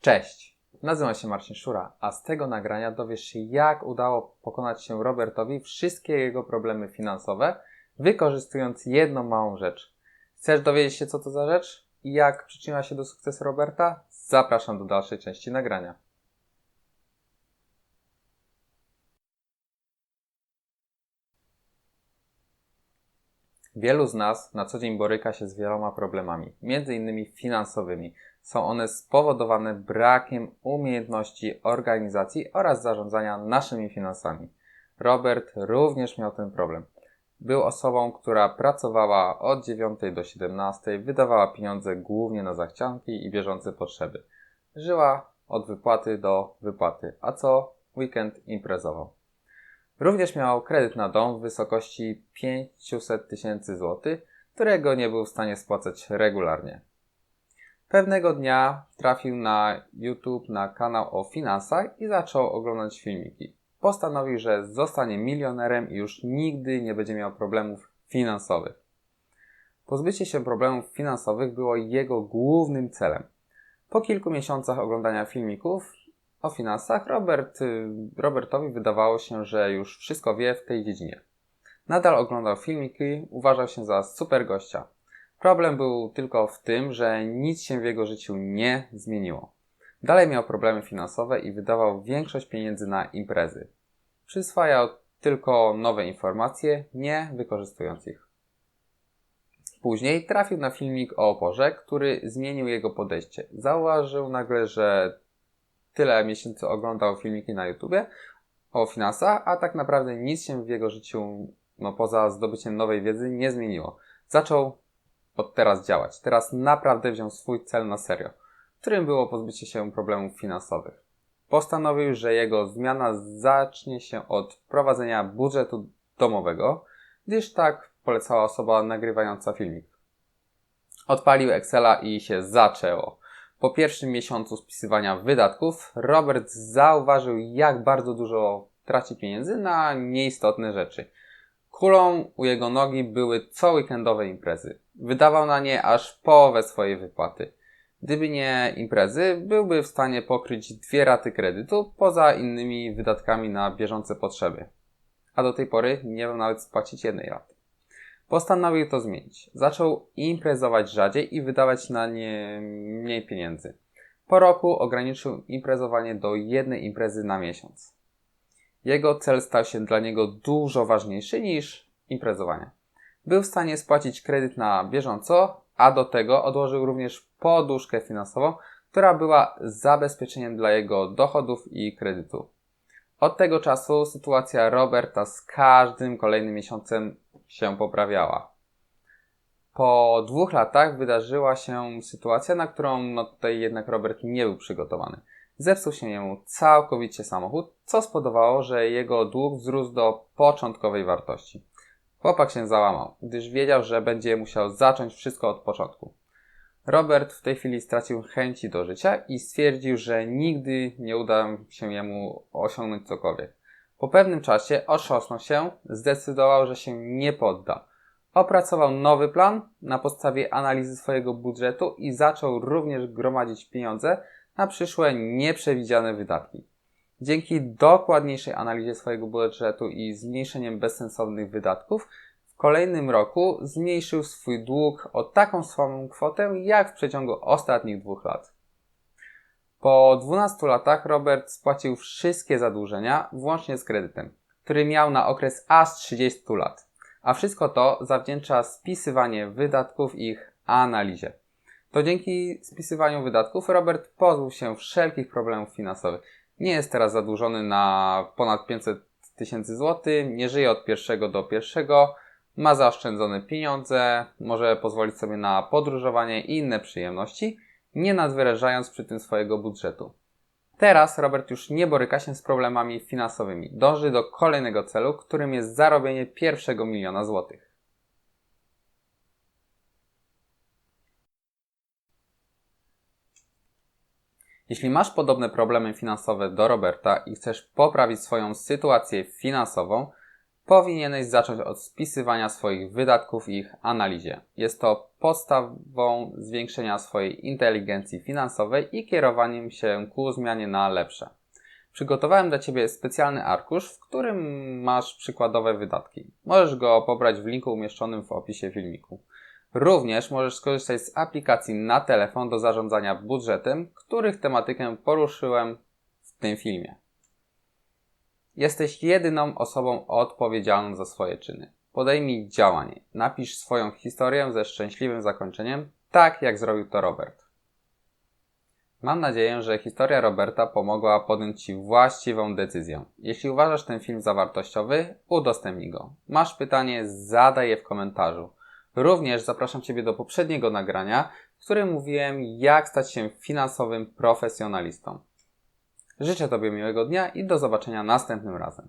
Cześć, nazywam się Marcin Szura, a z tego nagrania dowiesz się, jak udało pokonać się Robertowi wszystkie jego problemy finansowe, wykorzystując jedną małą rzecz. Chcesz dowiedzieć się, co to za rzecz i jak przyczyniła się do sukcesu Roberta? Zapraszam do dalszej części nagrania. Wielu z nas na co dzień boryka się z wieloma problemami, między innymi finansowymi. Są one spowodowane brakiem umiejętności organizacji oraz zarządzania naszymi finansami. Robert również miał ten problem. Był osobą, która pracowała od 9 do 17, wydawała pieniądze głównie na zachcianki i bieżące potrzeby. Żyła od wypłaty do wypłaty, a co weekend imprezował. Również miał kredyt na dom w wysokości 500 tysięcy złotych, którego nie był w stanie spłacać regularnie. Pewnego dnia trafił na YouTube na kanał o finansach i zaczął oglądać filmiki. Postanowił, że zostanie milionerem i już nigdy nie będzie miał problemów finansowych. Pozbycie się problemów finansowych było jego głównym celem. Po kilku miesiącach oglądania filmików o finansach, Robert, Robertowi wydawało się, że już wszystko wie w tej dziedzinie. Nadal oglądał filmiki, uważał się za super gościa. Problem był tylko w tym, że nic się w jego życiu nie zmieniło. Dalej miał problemy finansowe i wydawał większość pieniędzy na imprezy. Przyswajał tylko nowe informacje, nie wykorzystując ich. Później trafił na filmik o oporze, który zmienił jego podejście. Zauważył nagle, że tyle miesięcy oglądał filmiki na YouTubie o finansach, a tak naprawdę nic się w jego życiu, no poza zdobyciem nowej wiedzy, nie zmieniło. Zaczął od teraz działać. Teraz naprawdę wziął swój cel na serio, którym było pozbycie się problemów finansowych. Postanowił, że jego zmiana zacznie się od prowadzenia budżetu domowego, gdyż tak polecała osoba nagrywająca filmik. Odpalił Excela i się zaczęło. Po pierwszym miesiącu spisywania wydatków, Robert zauważył, jak bardzo dużo traci pieniędzy na nieistotne rzeczy. Kulą u jego nogi były co weekendowe imprezy. Wydawał na nie aż połowę swojej wypłaty. Gdyby nie imprezy, byłby w stanie pokryć dwie raty kredytu, poza innymi wydatkami na bieżące potrzeby. A do tej pory nie miał nawet spłacić jednej raty. Postanowił to zmienić. Zaczął imprezować rzadziej i wydawać na nie mniej pieniędzy. Po roku ograniczył imprezowanie do jednej imprezy na miesiąc. Jego cel stał się dla niego dużo ważniejszy niż imprezowanie. Był w stanie spłacić kredyt na bieżąco, a do tego odłożył również poduszkę finansową, która była zabezpieczeniem dla jego dochodów i kredytu. Od tego czasu sytuacja Roberta z każdym kolejnym miesiącem się poprawiała. Po dwóch latach wydarzyła się sytuacja, na którą no tutaj jednak Robert nie był przygotowany. Zepsuł się jemu całkowicie samochód, co spowodowało, że jego dług wzrósł do początkowej wartości. Chłopak się załamał, gdyż wiedział, że będzie musiał zacząć wszystko od początku. Robert w tej chwili stracił chęci do życia i stwierdził, że nigdy nie uda się jemu osiągnąć cokolwiek. Po pewnym czasie otrząsnął się, zdecydował, że się nie podda. Opracował nowy plan na podstawie analizy swojego budżetu i zaczął również gromadzić pieniądze na przyszłe nieprzewidziane wydatki. Dzięki dokładniejszej analizie swojego budżetu i zmniejszeniem bezsensownych wydatków, w kolejnym roku zmniejszył swój dług o taką samą kwotę jak w przeciągu ostatnich dwóch lat. Po 12 latach Robert spłacił wszystkie zadłużenia, włącznie z kredytem, który miał na okres aż 30 lat. A wszystko to zawdzięcza spisywanie wydatków ich analizie. To dzięki spisywaniu wydatków Robert pozbył się wszelkich problemów finansowych. Nie jest teraz zadłużony na ponad 500 tysięcy złotych, nie żyje od pierwszego do pierwszego, ma zaoszczędzone pieniądze, może pozwolić sobie na podróżowanie i inne przyjemności, nie nadwyrażając przy tym swojego budżetu. Teraz Robert już nie boryka się z problemami finansowymi. Dąży do kolejnego celu, którym jest zarobienie pierwszego miliona złotych. Jeśli masz podobne problemy finansowe do Roberta i chcesz poprawić swoją sytuację finansową, powinieneś zacząć od spisywania swoich wydatków i ich analizie. Jest to podstawą zwiększenia swojej inteligencji finansowej i kierowaniem się ku zmianie na lepsze. Przygotowałem dla Ciebie specjalny arkusz, w którym masz przykładowe wydatki. Możesz go pobrać w linku umieszczonym w opisie filmiku. Również możesz skorzystać z aplikacji na telefon do zarządzania budżetem, których tematykę poruszyłem w tym filmie. Jesteś jedyną osobą odpowiedzialną za swoje czyny. Podejmij działanie. Napisz swoją historię ze szczęśliwym zakończeniem, tak jak zrobił to Robert. Mam nadzieję, że historia Roberta pomogła podjąć Ci właściwą decyzję. Jeśli uważasz ten film za wartościowy, udostępnij go. Masz pytanie, zadaj je w komentarzu. Również zapraszam Ciebie do poprzedniego nagrania, w którym mówiłem, jak stać się finansowym profesjonalistą. Życzę Tobie miłego dnia i do zobaczenia następnym razem.